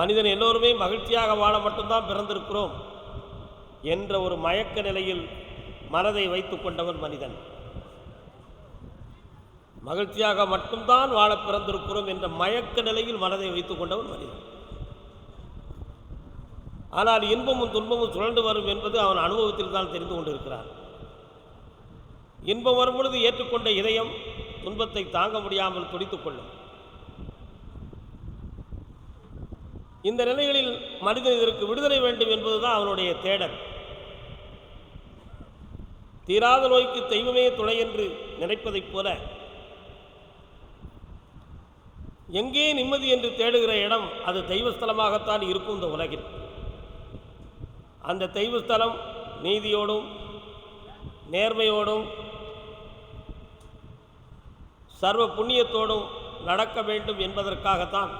மனிதன் எல்லோருமே மகிழ்ச்சியாக வாழ மட்டும்தான் பிறந்திருக்கிறோம் என்ற ஒரு மயக்க நிலையில் மனதை வைத்து கொண்டவன் மனிதன். மகிழ்ச்சியாக மட்டும்தான் வாழ பிறந்திருக்கிறோம் என்ற மயக்க நிலையில் மனதை வைத்துக் கொண்டவன் மனிதன். ஆனால் இன்பமும் துன்பமும் சுழண்டு வரும் என்பது அவன் அனுபவத்தில் தான் தெரிந்து கொண்டிருக்கிறான். இன்பம் வரும் பொழுது ஏற்றுக்கொண்ட இதயம் துன்பத்தை தாங்க முடியாமல் துடித்துக் இந்த நிலைகளில் மனிதன் இதற்கு விடுதலை வேண்டும் என்பதுதான் அவனுடைய தேடல். தீராத நோய்க்கு தெய்வமே துணை என்று நினைப்பதைப் போல எங்கே நிம்மதி என்று தேடுகிற இடம் அது தெய்வஸ்தலமாகத்தான் இருக்கும் இந்த உலகில். அந்த தெய்வஸ்தலம் நீதியோடும் நேர்மையோடும் சர்வ புண்ணியத்தோடும் நடக்க வேண்டும் என்பதற்காகத்தான்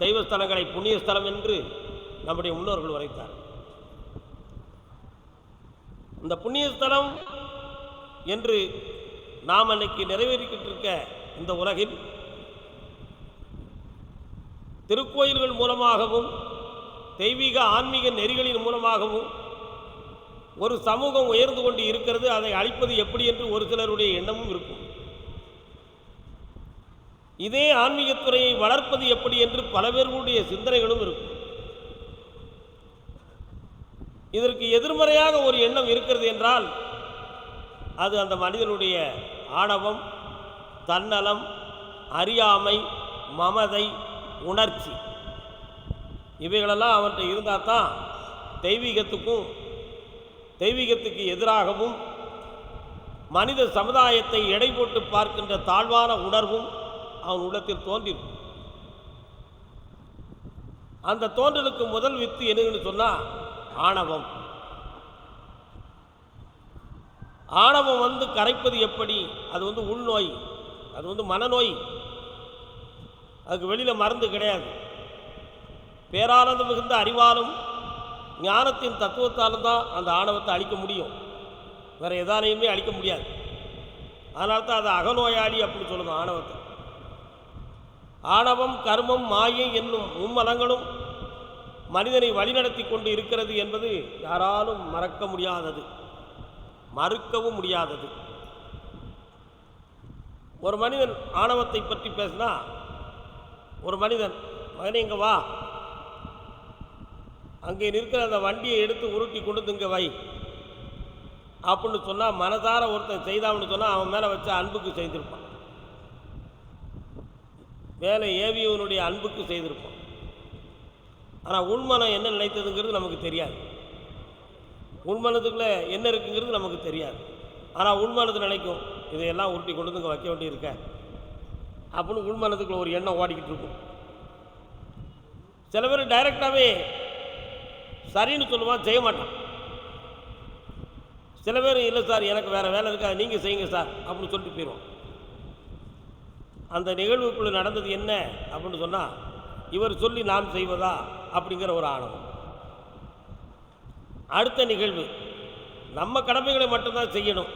தெய்வஸ்தலங்களை புண்ணியஸ்தலம் என்று நம்முடைய முன்னோர்கள் உரைத்தார். இந்த புண்ணியஸ்தலம் என்று நாம் அன்னைக்கு நிறைவேறிக்கிட்டு இருக்க இந்த உலகில் திருக்கோயில்கள் மூலமாகவும் தெய்வீக ஆன்மீக நெறிகளின் மூலமாகவும் ஒரு சமூகம் உயர்ந்து கொண்டு இருக்கிறது அதை அழிப்பது எப்படி என்று ஒரு சிலருடைய எண்ணமும் இருக்கும். இதே ஆன்மீகத்துறையை வளர்ப்பது எப்படி என்று பல பேர்களுடைய சிந்தனைகளும் இருக்கும். இதற்கு எதிர்மறையாக ஒரு எண்ணம் இருக்கிறது என்றால் அது அந்த மனிதனுடைய ஆணவம் தன்னலம் அறியாமை மமதை உணர்ச்சி. இவைகளெல்லாம் அவன்கிட்ட இருந்தால் தான் தெய்வீகத்துக்கும் தெய்வீகத்துக்கு எதிராகவும் மனித சமுதாயத்தை எடை போட்டு பார்க்கின்ற தாழ்வான உணர்வும் அவன் உள்ளத்தில் தோன்றிருக்கும் அந்த தோன்றலுக்கு முதல் வித்து என்னன்னு சொன்னால் ஆணவம். ஆணவம் வந்து கரைப்பது எப்படி? அது வந்து உள்நோய். அது வந்து மனநோய். அதுக்கு வெளியில் மருந்து கிடையாது. பேரானந்த மிகுந்த அறிவாலும் ஞானத்தின் தத்துவத்தாலும் தான் அந்த ஆணவத்தை அழிக்க முடியும். வேறு எதாலையுமே அழிக்க முடியாது. அதனால தான் அது அகநோயாளி அப்படின்னு சொல்லுது ஆணவத்தை. ஆணவம் கர்மம் மாயை என்னும் மும்மலங்களும் மனிதனை வழிநடத்தி கொண்டு இருக்கிறது என்பது யாராலும் மறக்க முடியாதது. மறுக்கவும் முடியாதது. ஒரு மனிதன் ஆணவத்தை பற்றி பேசினா ஒரு மனிதன் மகனே இங்கே வா. அங்கே நிற்கிற அந்த வண்டியை எடுத்து உருட்டி கொண்டு வந்து இங்கே வை. அப்படின்னு சொன்னால் மனதார ஒருத்தன் செய்தான்னு சொன்னால் அவன் மேலே வச்ச அன்புக்கு செய்திருப்பான். வேலை ஏவியவனுடைய அன்புக்கு செய்திருப்போம். ஆனால் உள்மனம் என்ன நினைத்ததுங்கிறது நமக்கு தெரியாது. உள்மனத்துக்குள்ளே என்ன இருக்குங்கிறது நமக்கு தெரியாது. ஆனால் உள்மனத்தை நினைக்கும். இதையெல்லாம் உருட்டி கொண்டு வந்து இங்கே வைக்க வேண்டியிருக்க. அப்படின்னு உள்மனத்துக்குள்ள ஒரு எண்ணம் ஓடிக்கிட்டு இருக்கும். சில பேர் டைரெக்டாகவே சரின்னு சொல்லுவான் செய்ய மாட்டான். சில பேர் இல்லை சார் எனக்கு வேறு வேலை இருக்காது நீங்கள் செய்யுங்க சார் அப்படின்னு சொல்லிட்டு போயிடுவோம் அந்த நிகழ்வுக்குள்ளே நடந்தது என்ன அப்படின்னு சொன்னால் இவர் சொல்லி நாம் செய்வதா அப்படிங்கிற ஒரு ஆணவம். அடுத்த நிகழ்வு நம்ம கடமைகளை மட்டும்தான் செய்யணும்.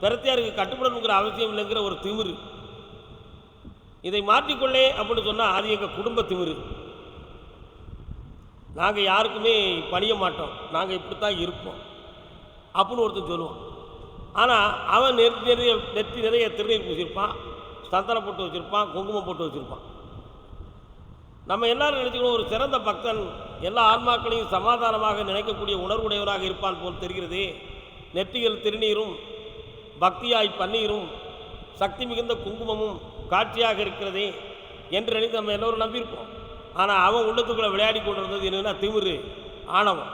பிரத்தியாருக்கு கட்டுப்படணுங்கிற அவசியம் இல்லைங்கிற ஒரு திமிரு. இதை மாற்றிக்கொள்ளே அப்படின்னு சொன்னால் அது எங்கள் குடும்ப திமிரு. நாங்கள் யாருக்குமே பணிய மாட்டோம். நாங்கள் இப்படி தான் இருப்போம். அப்படின்னு ஒருத்தன் சொல்லுவோம் ஆனால் அவன் நெற்றி நிறைய நெற்றி நிறைய திருநீர் பூசியிருப்பான் சந்தனம் போட்டு வச்சுருப்பான் குங்குமம் போட்டு வச்சுருப்பான். நம்ம எல்லாரும் நினச்சிக்கணும் ஒரு சிறந்த பக்தன் எல்லா ஆன்மாக்களையும் சமாதானமாக நினைக்கக்கூடிய உணர்வுடையவராக இருப்பான் போல் தெரிகிறது. நெற்றிகள் திருநீரும் பக்தியாய் பன்னீரும் சக்தி மிகுந்த குங்குமமும் காட்சியாக இருக்கிறதே என்று நினைத்து நம்ம எல்லோரும் நம்பியிருப்போம். ஆனால் அவன் உள்ளத்துக்குள்ளே விளையாடி கொண்டு வந்தது என்னென்னா திமிரு ஆணவம்.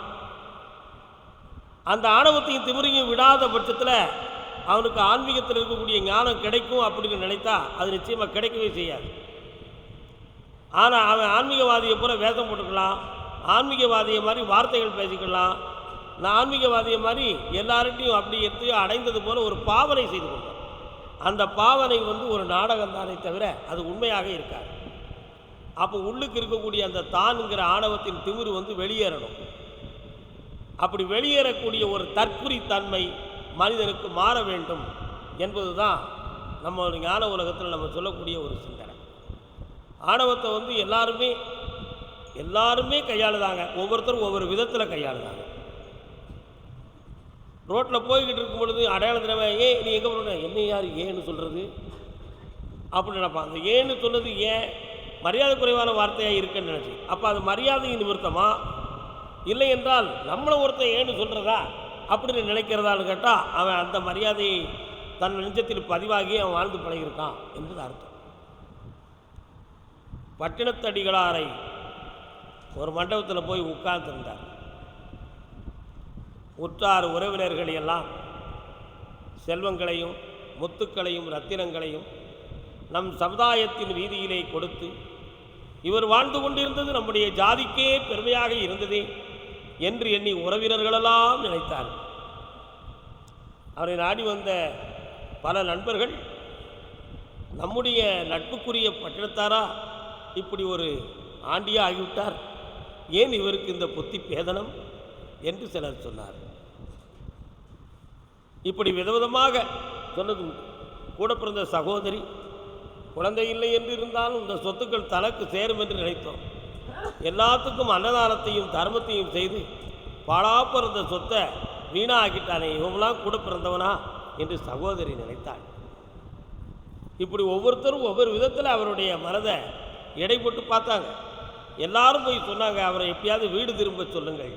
அந்த ஆணவத்தையும் திமிரையும் விடாத பட்சத்தில் அவனுக்கு ஆன்மீகத்தில் இருக்கக்கூடிய ஞானம் கிடைக்கும் அப்படின்னு நினைத்தா அது நிச்சயமாக கிடைக்கவே செய்யாது. ஆனால் அவன் ஆன்மீகவாதியை பூரா வேதம் போட்டுக்கலாம். ஆன்மீகவாதியை மாதிரி வார்த்தைகள் பேசிக்கலாம். நான் ஆன்மீகவாதியை மாதிரி எல்லார்ட்டையும் அப்படி எத்தையோ அடைந்தது போல ஒரு பாவனை செய்து கொண்டான் அந்த பாவனை வந்து ஒரு நாடகம் தானே தவிர அது உண்மையாக இருக்காது. அப்போ உள்ளுக்கு இருக்கக்கூடிய அந்த தான்ங்கிற ஆணவத்தின் திமிரு வந்து வெளியேறணும். அப்படி வெளியேறக்கூடிய ஒரு தற்குறி தன்மை மனிதனுக்கு மாற வேண்டும் என்பதுதான் நம்ம ஞான உலகத்தில் நம்ம சொல்லக்கூடிய ஒரு சிந்தனை. ஆணவத்தை வந்து எல்லாருமே எல்லாருமே கையாளுதாங்க. ஒவ்வொருத்தரும் ஒவ்வொரு விதத்தில் கையாளுதாங்க. ரோட்டில் போய்கிட்டு இருக்கும் பொழுது அடையாளம் திறமை ஏன் நீ எங்கே போன என்ன யார் ஏன்னு சொல்கிறது அப்படின்னு நினைப்பான் அந்த ஏன்னு சொன்னது ஏன்? மரியாதை குறைவான வார்த்தையாக இருக்குன்னு நினச்சி. அப்போ அது மரியாதையின் நிமித்தமா? இல்லை என்றால் நம்மளை ஒருத்தன் ஏன்னு சொல்கிறதா அப்படின்னு நினைக்கிறதான்னு கேட்டால் அவன் அந்த மரியாதையை தன் நெஞ்சத்தில் பதிவாகி அவன் வாழ்ந்து பழகியிருக்கான் என்பது அர்த்தம். பட்டினத்தடிகளாரை ஒரு மண்டபத்தில் போய் உட்கார்ந்துருந்தார். உற்றார் உறவினர்கள் எல்லாம் செல்வங்களையும் முத்துக்களையும் ரத்தினங்களையும் நம் சமுதாயத்தின் வீதியிலே கொடுத்து இவர் வாழ்ந்து கொண்டிருந்தது நம்முடைய ஜாதிக்கே பெருமையாக இருந்ததே என்று எண்ணி உறவினர்களெல்லாம் நினைத்தார் அவரை நாடி வந்த பல நண்பர்கள் நம்முடைய நட்புக்குரிய பட்டினத்தாரா? இப்படி ஒரு ஆண்டியாக ஆகிவிட்டார். ஏன் இவருக்கு இந்த புத்தி பேதனம்? என்று சிலர் சொன்னார் இப்படி விதவிதமாக சொன்னது கூட பிறந்த சகோதரி குழந்தை இல்லை என்று இருந்தாலும் இந்த சொத்துக்கள் தனக்கு சேரும் என்று நினைத்தோம். எல்லாத்துக்கும் அன்னதானத்தையும் தர்மத்தையும் செய்து பாழா பிறந்த சொத்தை வீணாக்கிட்டானே இவங்களாம் கூட பிறந்தவனா என்று சகோதரி நினைத்தாள். இப்படி ஒவ்வொருத்தரும் ஒவ்வொரு விதத்தில் அவருடைய மனதை எடை போட்டு பார்த்தாங்க. எல்லாரும் போய் சொன்னாங்க அவரை எப்படியாவது வீடு திரும்ப சொல்லுங்கள்.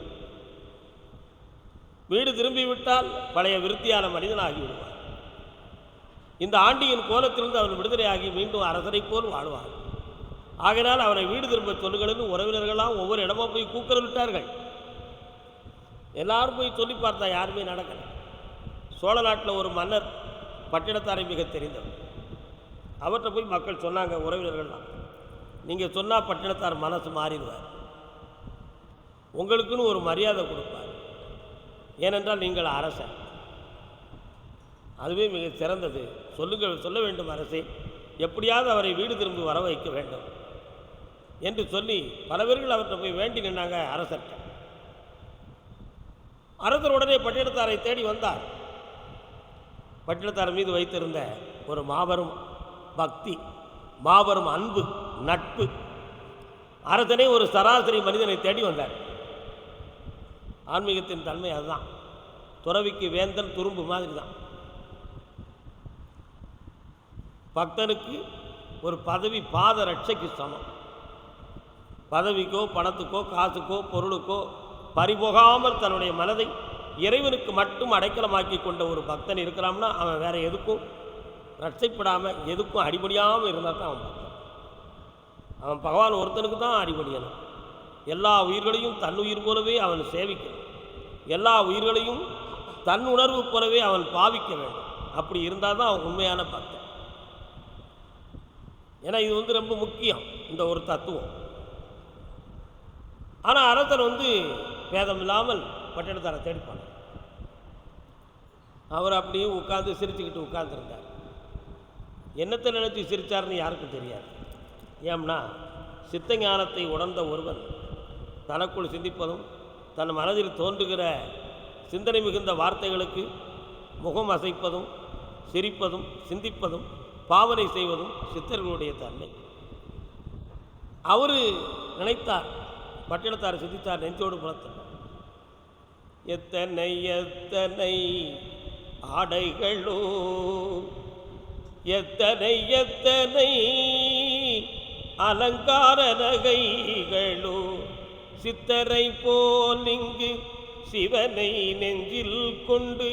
வீடு திரும்பி விட்டால் பழைய விருத்தியான மனிதன் ஆகிவிடுவார். இந்த ஆண்டியின் கோலத்திலிருந்து அவன் விடுதலையாகி மீண்டும் அரசரை போல் வாழ்வான். ஆகினால் அவரை வீடு திரும்ப சொல்லுங்கள்னு உறவினர்கள்லாம் ஒவ்வொரு இடமா போய் கூக்கல் விட்டார்கள். எல்லாரும் போய் சொல்லி பார்த்தா யாருமே நடக்கலை. சோழ நாட்டில் ஒரு மன்னர் பட்டினத்தாரை மிக தெரிந்தவர். அவர்கிட்ட போய் மக்கள் சொன்னாங்க உறவினர்கள்லாம் நீங்கள் சொன்னால் பட்டினத்தார் மனசு மாறிடுவார். உங்களுக்குன்னு ஒரு மரியாதை கொடுப்பார். ஏனென்றால் நீங்கள் அரசன் அதுவே மிக சிறந்தது. சொல்லுங்கள் சொல்ல வேண்டும் அரசே. எப்படியாவது அவரை வீடு திரும்பி வர வைக்க வேண்டும். என்று சொல்லி பல பேர்கள் அவர்கிட்ட போய் வேண்டி நின்னாங்க அரசர்கிட்ட. அரசர் உடனே பட்டினத்தாரை தேடி வந்தார். பட்டினத்தார் மீது வைத்திருந்த ஒரு மாபெரும் பக்தி மாபெரும் அன்பு நட்பு. அரசனே ஒரு சராசரி மனிதனை தேடி வந்தார். ஆன்மீகத்தின் தன்மை அதுதான். துறவிக்கு வேந்தன் துரும்பு மாதிரி தான் பக்தனுக்கு ஒரு பதவி பாத ரட்சைக்கு சமம். பதவிக்கோ பணத்துக்கோ காசுக்கோ பொருளுக்கோ பறிபோகாமல் தன்னுடைய மனதை இறைவனுக்கு மட்டும் அடைக்கலமாக்கி கொண்ட ஒரு பக்தன் இருக்கிறான்னா அவன் வேற எதுக்கும் ரட்சைப்படாமல் எதுக்கும் அடிபடியாமல் இருந்தால் தான் அவன் பக்தன். அவன் பகவான் ஒருத்தனுக்கு தான் அடிபடியணும் எல்லா உயிர்களையும் தன் உயிர் போலவே அவன் சேவிக்கணும் எல்லா உயிர்களையும் தன் உணர்வு போலவே அவன் பாவிக்க வேண்டும். அப்படி இருந்தால் தான் அவன் உண்மையான பக்தன். ஏன்னா இது வந்து ரொம்ப முக்கியம் இந்த ஒரு தத்துவம். ஆனால் அரசர் வந்து பேதம் இல்லாமல் பட்டினத்தாரை தேடிப்பாங்க. அவர் அப்படியே உட்கார்ந்து சிரிச்சுக்கிட்டு உட்காந்துருந்தார் என்னத்தை நினைச்சு சிரித்தார்னு யாருக்கும் தெரியாது. ஏம்னா சித்த ஞானத்தை உணர்ந்த ஒருவன் தனக்குள் சிந்திப்பதும் தன் மனதில் தோன்றுகிற சிந்தனை மிகுந்த வார்த்தைகளுக்கு முகம் அசைப்பதும் சிரிப்பதும் சிந்திப்பதும் பாவனை செய்வதும் சித்தர்களுடைய தன்மை. அவர் நினைத்தார் பட்டினத்தார் சிந்தித்தார் நெஞ்சோடு புலத்தார். எத்தனை எத்தனை ஆடைகளோ எத்தனை எத்தனை அலங்கார நகைகளோ சித்தரை போல் இங்கு சிவனை நெஞ்சில் கொண்டு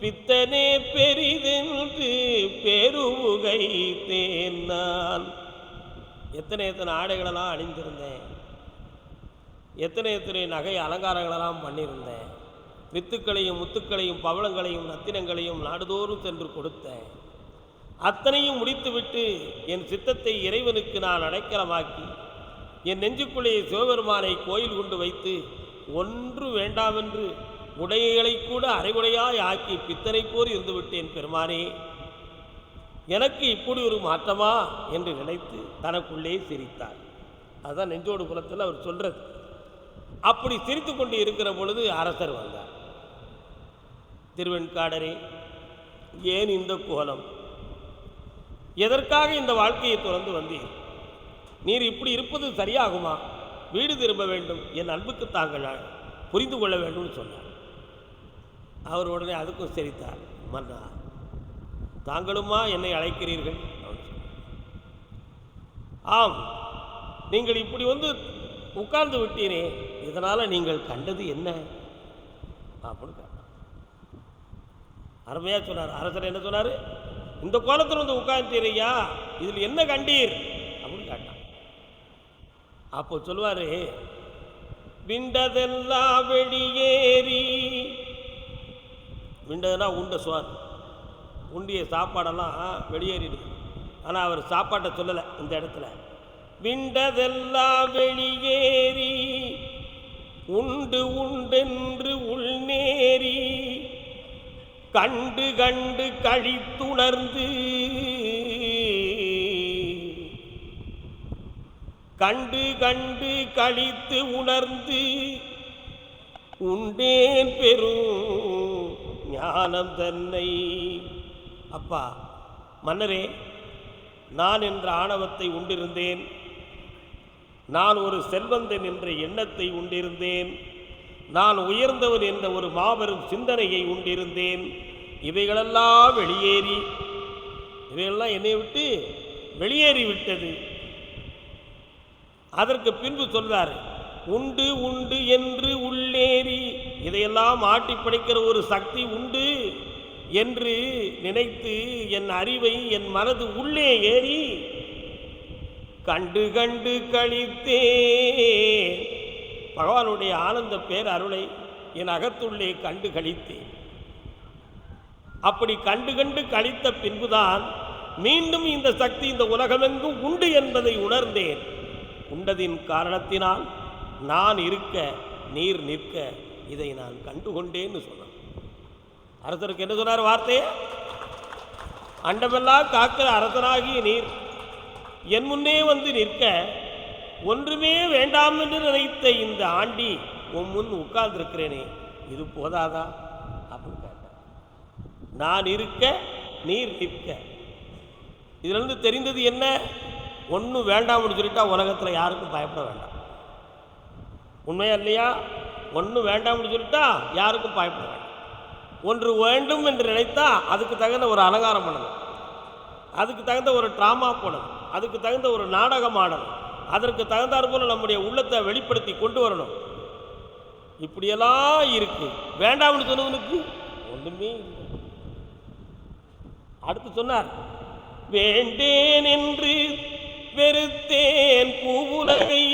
பித்தனே பெரிதென்று பெருவுகைத்தேன் நான். எத்தனை எத்தனை ஆடைகளெல்லாம் அணிந்திருந்தேன். எத்தனை எத்தனை நகை அலங்காரங்களெல்லாம் பண்ணியிருந்தேன். வித்துக்களையும் முத்துக்களையும் பவளங்களையும் நத்தினங்களையும் நாடுதோறும் சென்று கொடுத்தேன். அத்தனையும் முடித்துவிட்டு என் சித்தத்தை இறைவனுக்கு நான் அடைக்கலமாக்கி என் நெஞ்சுக்குள்ளே சிவபெருமானை கோயில் கொண்டு வைத்து ஒன்று வேண்டாமென்று உடைகளை கூட அரைகுறையாய் ஆக்கி பித்தனை போர் இருந்துவிட்டேன் பெருமானே. எனக்கு இப்படி ஒரு மாற்றமா? என்று நினைத்து தனக்குள்ளே சிரித்தார். அதுதான் நெஞ்சோடு குலத்தில் அவர் சொல்கிறது அப்படி சிரித்து கொண்டு இருக்கிற பொழுது அரசர் வந்தார். திருவெண்காடரே ஏன் இந்த கோலம்? எதற்காக இந்த வாழ்க்கையை துறந்து வந்தீர்? நீர் இப்படி இருப்பது சரியாகுமா? வீடு திரும்ப வேண்டும் என் அன்புக்கு தாங்கள் புரிந்து கொள்ள வேண்டும்னு சொன்னார். அவர் உடனே அதுக்கும் சிரித்தார். மன்னா தாங்களுமா என்னை அழைக்கிறீர்கள்? ஆம் நீங்கள் இப்படி வந்து உட்கார்ந்து விட்டீரே இதனால் நீங்கள் கண்டது என்ன? அப்படின்னு அருமையாக சொன்னார். அரசர் என்ன சொன்னார்? இந்த கோலத்தில் வந்து உட்கார்ந்தீரையா இதில் என்ன கண்டீர்? அப்படின்னு கேட்டான். அப்போ சொல்லுவார் விண்டதெல்லாம் வெளியேறி. விண்டதுனா உண்ட சுவார் உண்டிய சாப்பாடெல்லாம் வெளியேறிடுது. ஆனால் அவர் சாப்பாட்டை சொல்லலை இந்த இடத்துல. விண்டதெல்லாம் வெளியேறி உண்டு உண்டென்று உள்நேரி கண்டு கண்டு கழித்துணர்ந்து கண்டு கண்டு கழித்து உணர்ந்து உண்டேன் பெரும் ஞானம் தன்னை. அப்பா மன்னரே நான் என்ற ஆணவத்தை உண்டிருந்தேன். நான் ஒரு செல்வந்தன் என்ற எண்ணத்தை உண்டிருந்தேன். நான் உயர்ந்தவன் என்ற ஒரு மாபெரும் சிந்தனையை உண்டிருந்தேன். இவைகளெல்லாம் வெளியேறி இவைகளெல்லாம் என்னை விட்டு வெளியேறிவிட்டது அதற்கு பின்பு சொல்றாரு உண்டு உண்டு என்று உள்ளேறி இதையெல்லாம் ஆட்டி படைக்கிற ஒரு சக்தி உண்டு என்று நினைத்து என் அறிவை என் மனது உள்ளே ஏறி கண்டு கண்டு கழித்தே பகவானுடைய ஆனந்த பேர் அருளை என் அகத்துள்ளே கண்டு கழித்தேன். அப்படி கண்டு கண்டு கழித்த பின்புதான் மீண்டும் இந்த சக்தி இந்த உலகமெங்கும் உண்டு என்பதை உணர்ந்தேன். உண்டதின் காரணத்தினால் நான் இருக்க நீர் நிற்க இதை நான் கண்டுகொண்டேன்னு சொன்னான். அரசருக்கு என்ன சொன்னார் வார்த்தையே? அண்டமெல்லாம் காக்கிற அரசனாகிய நீர். என் முன்னே வந்து நிற்க ஒன்றுமே வேண்டாம் என்று நினைத்த இந்த ஆண்டி உன் முன் உட்கார்ந்திருக்கிறேனே இது போதாதா? அப்படின்னு கேட்டார் நான் இருக்க நீர் நிற்க. இதிலிருந்து தெரிந்தது என்ன? ஒன்றும் வேண்டாம்னு சொல்லிட்டா உலகத்தில் யாருக்கும் பயப்பட வேண்டாம். உண்மையா இல்லையா? ஒன்றும் வேண்டாம்னு சொல்லிட்டா யாருக்கும் பயப்பட வேண்டாம். ஒன்று வேண்டும் என்று நினைத்தா அதுக்கு தகுந்த ஒரு அலங்காரம் பண்ணணும். அதுக்கு தகுந்த ஒரு ட்ராமா போடணும். அதுக்கு தகுந்த ஒரு நாடகம் ஆடணும். அதற்கு தகுந்தாற் போல நம்முடைய உள்ளத்தை வெளிப்படுத்தி கொண்டு வரணும். இப்படியெல்லாம் இருக்கு. வேண்டாம்னு சொன்னவனுக்கு ஒன்றுமே இல்லை. அடுத்து சொன்னார் வேண்டேன் என்று வெறுத்தேன் பூவுலகை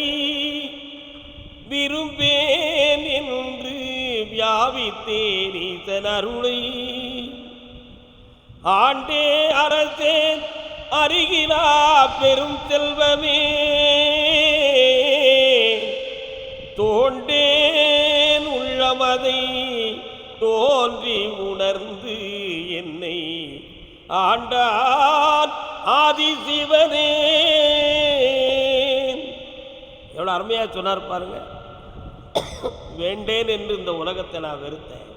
விரும்பேன் என்று வியாபித்தேன் ஈசன் அருளை ஆண்டே அரசேன் அருகிலா பெரும் செல்வமே. தோண்டேன் உள்ளமதை தோன்றி உணர்ந்து என்னை ஆண்டான் ஆதிசிவனே. எவ்வளோ அருமையாக சொன்னார் பாருங்க. வேண்டேன் என்று இந்த உலகத்தை நான் வெறுத்தேன்.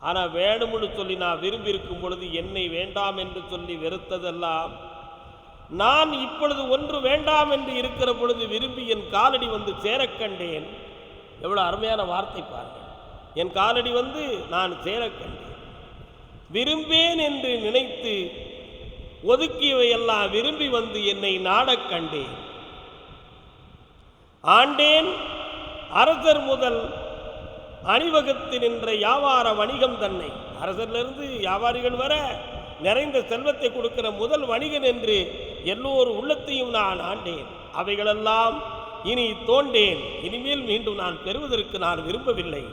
ஆனால் வேணும்னு சொல்லி நான் விரும்பி இருக்கும் பொழுது என்னை வேண்டாம் என்று சொல்லி வெறுத்ததெல்லாம் நான் இப்பொழுது ஒன்று வேண்டாம் என்று இருக்கிற பொழுது விரும்பி என் காலடி வந்து சேரக்கண்டேன் எவ்வளோ அருமையான வார்த்தை பாருங்கள். என் காலடி வந்து நான் சேரக்கண்டேன் விரும்பேன் என்று நினைத்து ஒதுக்கியவையெல்லாம் விரும்பி வந்து என்னை நாடக் கண்டேன். ஆண்டேன் அரசர் முதல் அணிவகுத்து நின்ற வியாபார வணிகம் தன்னை. அரசர்லிருந்து வியாபாரிகள் வர நிறைந்த செல்வத்தை கொடுக்கிற முதல் வணிகன் என்று எல்லோர் உள்ளத்தையும் நான் ஆண்டேன். அவைகளெல்லாம் இனி தோண்டேன் இனிமேல் மீண்டும் நான் பெறுவதற்கு நான் விரும்பவில்லை.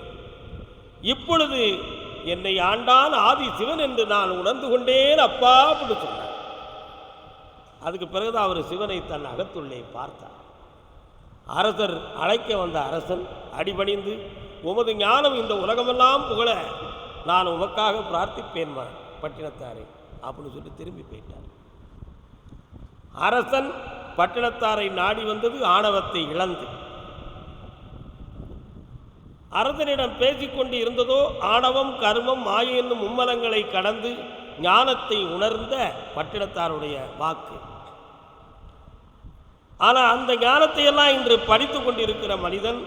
இப்பொழுது என்னை ஆண்டான் ஆதி சிவன் என்று நான் உணர்ந்து கொண்டேன் அப்பா அப்படின்னு சொன்னார். அதுக்கு பிறகுதான் அவர் சிவனை தன் அகத்துள்ளே பார்த்தார். அரசர் அழைக்க வந்த அரசன் அடிபணிந்து உமது ஞானம் இந்த உலகமெல்லாம் புகழ நான் உமக்காக பிரார்த்திப்பேன்மா ம- பட்டினத்தாரே அப்படின்னு சொல்லி திரும்பி போயிட்டார். அரசன் பட்டினத்தாரை நாடி வந்தது ஆணவத்தை இழந்து. அரசனிடம் பேசிக்கொண்டு இருந்ததோ ஆணவம் கர்மம் மாய என்னும் மும்மலங்களை கடந்து ஞானத்தை உணர்ந்த பட்டினத்தாருடைய வாக்கு. ஆனால் அந்த ஞானத்தை எல்லாம் இன்று படித்து கொண்டிருக்கிற மனிதன்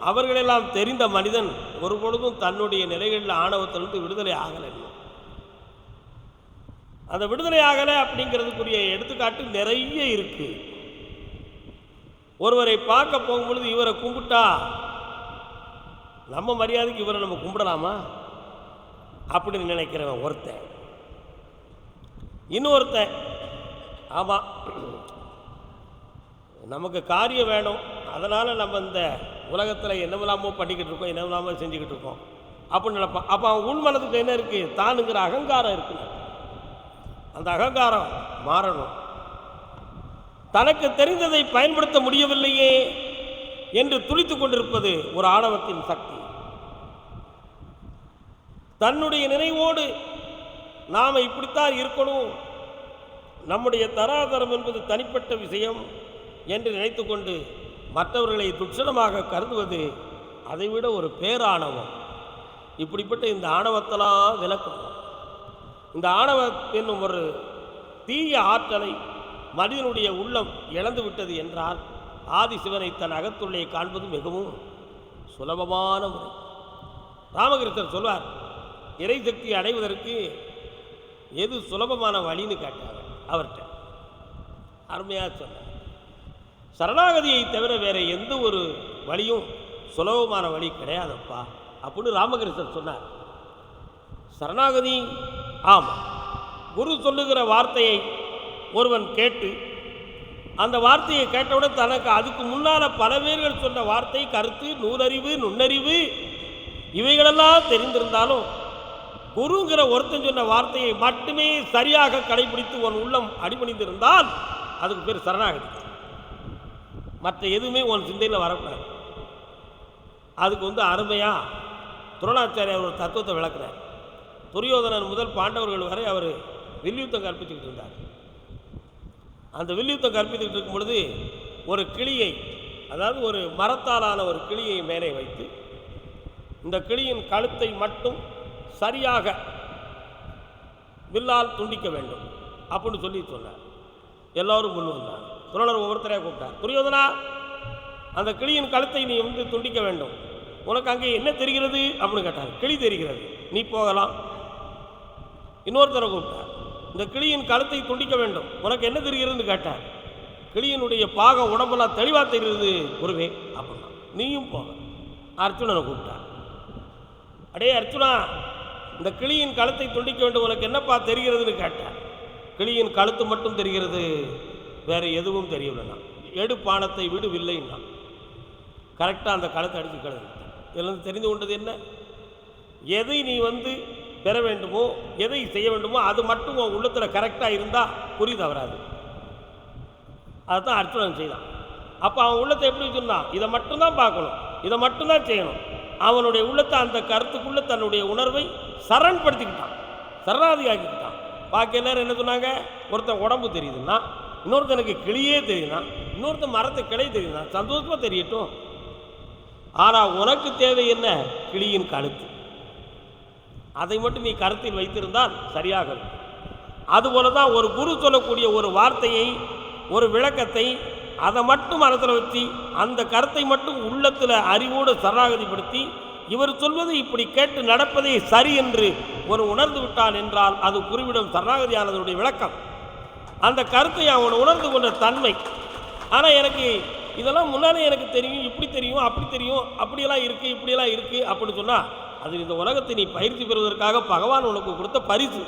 அவர்களெல்லாம் தெரிந்த மனிதன் ஒரு பொழுதும் தன்னுடைய நிலைகளில் ஆணவத்திலிருந்து விடுதலை ஆகலை. அந்த விடுதலை ஆகலை அப்படிங்கிறதுக்குரிய எடுத்துக்காட்டு நிறைய இருக்கு. ஒருவரை பார்க்க போகும்பொழுது இவரை கும்பிட்டா நம்ம மரியாதைக்கு இவரை நம்ம கும்பிடலாமா? அப்படின்னு நினைக்கிறவன் ஒருத்தன். இன்னொருத்தன் ஆமாம் நமக்கு காரியம் வேணும். அதனால் நம்ம இந்த உலகத்தில் என்னவெல்லாமோ பண்ணிக்கிட்டு இருக்கோம் என்னவெல்லாமோ செஞ்சுக்கிட்டு இருக்கோம். அப்படின்னு நினைப்பான் அப்போ அவன் உள் மனதுக்கு என்ன இருக்குது தானுங்கிற அகங்காரம் இருக்குன்னு அந்த அகங்காரம் மாறணும். தனக்கு தெரிந்ததை பயன்படுத்த முடியவில்லையே என்று துளித்து கொண்டிருப்பது ஒரு ஆணவத்தின் சக்தி. தன்னுடைய நினைவோடு நாம் இப்படித்தான் இருக்கணும். நம்முடைய தராதரம் என்பது தனிப்பட்ட விஷயம் என்று நினைத்துக்கொண்டு மற்றவர்களை துட்சணமாக கருதுவது அதைவிட ஒரு பேராணவம். இப்படிப்பட்ட இந்த ஆணவத்தெல்லாம் விளக்கணும் இந்த ஆணவ என்னும் ஒரு தீய ஆற்றலை மனிதனுடைய உள்ளம் இழந்து விட்டது என்றால் ஆதிசிவனை தன் அகத்துள்ளே காண்பது மிகவும் சுலபமான முறை. ராமகிருஷ்ணர் சொல்வார் இறைசக்தி அடைவதற்கு எது சுலபமான வழின்னு கேட்டார் அவர்கிட்ட. அருமையாக சொன்னார். சரணாகதியை தவிர வேற எந்த ஒரு வழியும் சுலபமான வழி கிடையாதப்பா. அப்படின்னு ராமகிருஷ்ணன் சொன்னார். சரணாகதி ஆமாம் குரு சொல்லுகிற வார்த்தையை ஒருவன் கேட்டு அந்த வார்த்தையை கேட்டவுடன் தனக்கு அதுக்கு முன்னால் பல பேர்கள் சொன்ன வார்த்தை கருத்து நூலறிவு நுண்ணறிவு இவைகளெல்லாம் தெரிந்திருந்தாலும் குருங்கிற ஒருத்தன் சொன்ன வார்த்தையை மட்டுமே சரியாக கடைபிடித்து உன் உள்ளம் அடிபணிந்திருந்தால் அதுக்கு பேர் சரணாகதி. மற்ற எதுவுமே உன் சிந்தையில் வரக்கூடாது. அதுக்கு வந்து அருமையாக துரோணாச்சாரியார் ஒரு தத்துவத்தை விளக்குறார். துரியோதனன் முதல் பாண்டவர்கள் வரை அவர் வில்யுத்தம் கற்பிச்சுக்கிட்டு இருந்தார். அந்த வில்யுத்தம் கற்பித்துக்கிட்டு இருக்கும் பொழுது ஒரு கிளியை அதாவது ஒரு மரத்தாலான ஒரு கிளியை மேலே வைத்து இந்த கிளியின் கழுத்தை மட்டும் சரியாக வில்லால் துண்டிக்க வேண்டும் அப்படின்னு சொல்லி சொன்னார். எல்லோரும் முன் வந்தாங்க துரோணர் ஒவ்வொருத்தரையாக கூப்பிட்டார். துரியோதனா அந்த கிளியின் கழுத்தை நீ வந்து துண்டிக்க வேண்டும். உனக்கு அங்கே என்ன தெரிகிறது? அப்படின்னு கேட்டார். கிளி தெரிகிறது. நீ போகலாம். இன்னொருத்தரை கூப்பிட்டார். இந்த கிளியின் கழுத்தை துண்டிக்க வேண்டும். உனக்கு என்ன தெரிகிறதுன்னு கேட்டார். கிளியினுடைய பாகம் உடம்பெல்லாம் தெளிவாக தெரிகிறது. குருவே அப்படின்னா நீயும் போக. அர்ஜுனனை கூப்பிட்டார். அடே அர்ஜுனா இந்த கிளியின் கழுத்தை துண்டிக்க வேண்டும். உனக்கு என்னப்பா தெரிகிறதுன்னு கேட்டார். கிளியின் கழுத்து மட்டும் தெரிகிறது. வேறு எதுவும் தெரியவில்லைண்ணா எடு பானத்தை விடுவில்லைன்னா கரெக்டாக அந்த களத்தை அடித்து கிடந்து இதிலிருந்து தெரிந்து கொண்டது என்ன? எதை நீ வந்து பெற வேண்டுமோ எதை செய்ய வேண்டுமோ அது மட்டும் உன் உள்ளத்தில் கரெக்டாக இருந்தால் குறி தவறாது. அதுதான் அர்ச்சனை செய்தான். அப்போ அவன் உள்ளத்தை எப்படி சொன்னான்? இதை மட்டும்தான் பார்க்கணும். இதை மட்டும்தான் செய்யணும். அவனுடைய உள்ளத்தை அந்த கருத்துக்குள்ளே தன்னுடைய உணர்வை சரண்படுத்திக்கிட்டான். சரணாதி ஆக்கிக்கிட்டான் பாக்கி எல்லாரும் என்ன சொன்னாங்க? ஒருத்தன் உடம்பு தெரியுதுன்னா இன்னொருத்தனுக்கு கிளியே தெரியுதுன்னா இன்னொருத்தன் மரத்து கிளை தெரியுதான் சந்தோஷமாக தெரியட்டும். ஆனால் உனக்கு தேவை என்ன? கிளியின் கழுத்து. அதை மட்டும் நீ கருத்தில் வைத்திருந்தால் சரியாக அதுபோல தான் ஒரு குரு சொல்லக்கூடிய ஒரு வார்த்தையை ஒரு விளக்கத்தை அதை மட்டும் மனத்தில் வச்சு அந்த கருத்தை மட்டும் உள்ளத்தில் அறிவோடு சரணாகதிப்படுத்தி இவர் சொல்வது இப்படி கேட்டு நடப்பதே சரி என்று ஒரு உணர்ந்து விட்டான் என்றால் அது குருவிடம் சரணாகதியானதனுடைய விளக்கம். அந்த கருத்தை அவன் உணர்ந்து கொண்ட தன்மை. ஆனால் எனக்கு இதெல்லாம் முன்னாலே எனக்கு தெரியும் இப்படி தெரியும் அப்படி தெரியும் அப்படியெல்லாம் இருக்குது இப்படியெல்லாம் இருக்குது அப்படின்னு சொன்னால் அது இந்த உலகத்தை நீ பயிற்சி பெறுவதற்காக பகவான் உனக்கு கொடுத்த பரிசு.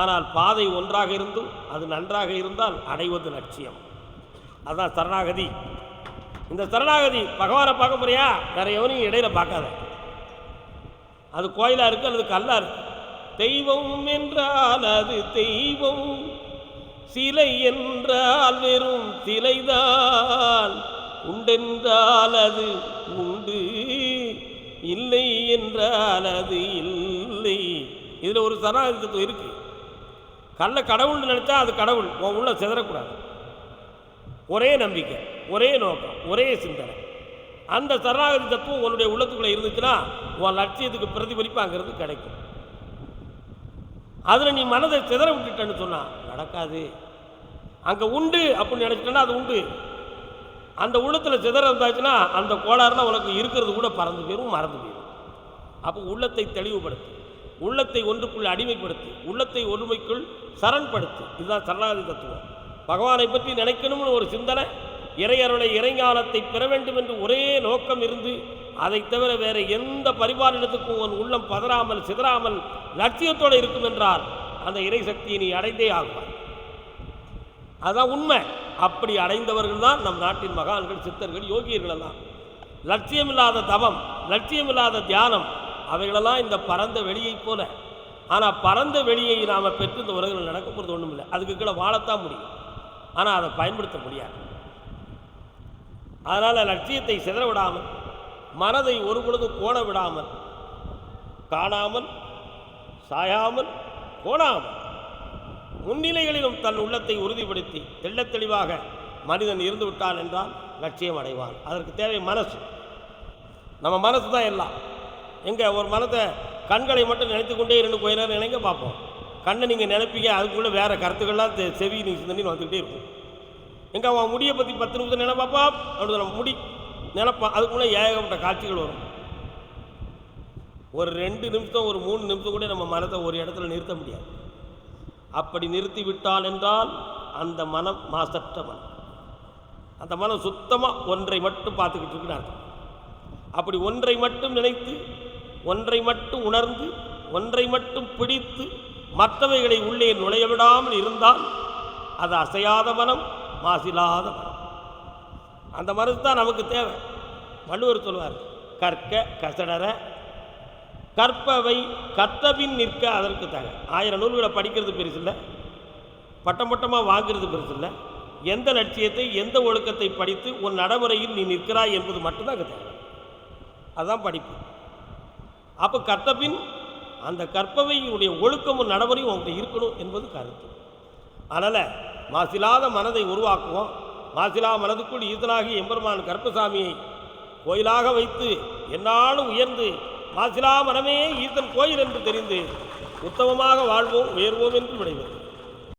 ஆனால் பாதை ஒன்றாக இருந்தும் அது நன்றாக இருந்தால் அடைவது லட்சியம். அதுதான் சரணாகதி. இந்த சரணாகதி பகவானை பார்க்க போறியா? வேற எவனையும் இடையில பார்க்காத. அது கோயிலாக இருக்குது அல்லது கல்லா இருக்குது தெய்வம் என்றால் அது தெய்வம். சிலை என்றால் வெறும் சிலைதான். உண்டென்றால் அது உண்டு. இல்லை என்றால் அது இல்லை. இதில் ஒரு சரணாகதி தத்துவம் இருக்கு. கல்ல கடவுள்னு நினச்சா அது கடவுள். உன் உள்ள சிதறக்கூடாது. ஒரே நம்பிக்கை ஒரே நோக்கம் ஒரே சிந்தனை. அந்த சரணாகதி தத்துவம் உன்னுடைய உள்ளத்துக்குள்ளே இருந்துச்சுன்னா உன் லட்சியத்துக்கு பிரதிபலிப்பு அங்கிறது கிடைக்கும். அதில் நீ மனதை சிதற விட்டுட்டேன்னு சொன்னான் நடக்காது. அங்கே உண்டு அப்படின்னு நினச்சிட்டேன்னா அது உண்டு. அந்த உள்ளத்தில் சிதற இருந்தாச்சுன்னா அந்த கோளாறுலாம் உனக்கு இருக்கிறது கூட பறந்து போயிடும் மறந்து போயிடும் அப்போ உள்ளத்தை தெளிவுபடுத்து. உள்ளத்தை ஒன்றுக்குள் அடிமைப்படுத்து. உள்ளத்தை ஒருமைக்குள் சரண்படுத்து. இதுதான் சரணாதி தத்துவம். பகவானை பற்றி நினைக்கணும்னு ஒரு சிந்தனை இறையருடைய இறைஞானத்தை பெற வேண்டும் என்று ஒரே நோக்கம் இருந்து அதை தவிர வேற எந்த பரிபாலனத்துக்கும் உன் உள்ளம் பதறாமல் சிதறாமல் லட்சியத்தோடு இருக்கும் என்றால் அந்த இறை சக்தியை நீ அடைந்தே ஆகுவாய். அதான் உண்மை. அப்படி அடைந்தவர்கள் தான் நம் நாட்டின் மகான்கள் சித்தர்கள் யோகியர்கள் எல்லாம். லட்சியமில்லாத தவம் லட்சியமில்லாத தியானம் அவைகளெல்லாம் இந்த பரந்த வெளியைப் போல. ஆனால் பரந்த வெளியை நாம் பெற்று இந்த உலகில் நடக்க போகிறது ஒன்றும் இல்லை அதுக்கு கீழே வாழத்தான் முடியும். ஆனால் அதை பயன்படுத்த முடியாது. அதனால் லட்சியத்தை சிதற விடாமல் மனதை ஒரு பொழுதும் கோண விடாமல் காணாமல் சாயாமல் கோணாமல் முன்னிலைகளிலும் தன் உள்ளத்தை உறுதிப்படுத்தி தெள்ளத் தெளிவாக மனிதன் இருந்து விட்டான் என்றால் லட்சியம் அடைவான். அதற்கு தேவை மனசு. நம்ம மனசு தான் எல்லாம். எங்கே ஒரு மனத்தை கண்களை மட்டும் நினைத்து கொண்டே இருந்து கொஞ்ச நேரம் நினைங்க பார்ப்போம். கண்ணை நீங்கள் நினைப்பீங்க அதுக்குள்ளே வேறு கருத்துக்கள்லாம் செவி நீ சிந்தனை வந்துக்கிட்டே இருக்கும். எங்கே அவன் முடியை பற்றி பத்து நிமிஷம் நினைப்பாப்பா? அப்படி நம்ம முடி நினைப்பான் அதுக்குள்ளே ஏகப்பட்ட காட்சிகள் வரும். ஒரு ரெண்டு நிமிஷம் ஒரு மூணு நிமிஷம் கூட நம்ம மனத்தை ஒரு இடத்துல நிறுத்த முடியாது. அப்படி நிறுத்தி விட்டால் என்றால் அந்த மனம் மாசற்ற மனம் அந்த மனம் சுத்தமாக ஒன்றை மட்டும் பார்த்துக்கிட்டு இருக்குன்னு அர்த்தம். அப்படி ஒன்றை மட்டும் நினைத்து ஒன்றை மட்டும் உணர்ந்து ஒன்றை மட்டும் பிடித்து மற்றவைகளை உள்ளே நுழைய விடாமல் இருந்தால் அது அசையாத மனம் மாசில்லாத மரம் அந்த மனசு தான் நமக்கு தேவை. வள்ளுவர் சொல்வார் கற்க கசடர கற்பவை கத்தபின் நிற்க அதற்கு தக. ஆயிரம் நூல்களை படிக்கிறது பெருசு இல்லை. பட்டம் பட்டமாக வாங்குறது பெருசு இல்லை. எந்த லட்சியத்தை எந்த ஒழுக்கத்தை படித்து உன் நடைமுறையில் நீ நிற்கிறாய் என்பது மட்டும்தான் அங்கே தேவை. அதுதான் படிப்பு. அப்போ கத்தபின் அந்த கற்பவையினுடைய ஒழுக்கமும் நடைமுறையும் உங்கள்கிட்ட இருக்கணும் என்பது கருத்து. அதனால் மாசிலாத மனதை உருவாக்குவோம். மாசிலா மனதுக்குள் ஈசனாகி எம்பெருமான் கருப்பசாமியை கோயிலாக வைத்து என்னாலும் உயர்ந்து மாசிலா மனமே ஈசன் கோயில் என்று தெரிந்து உத்தமமாக வாழ்வோம் உயர்வோம் என்று விடைபெறும்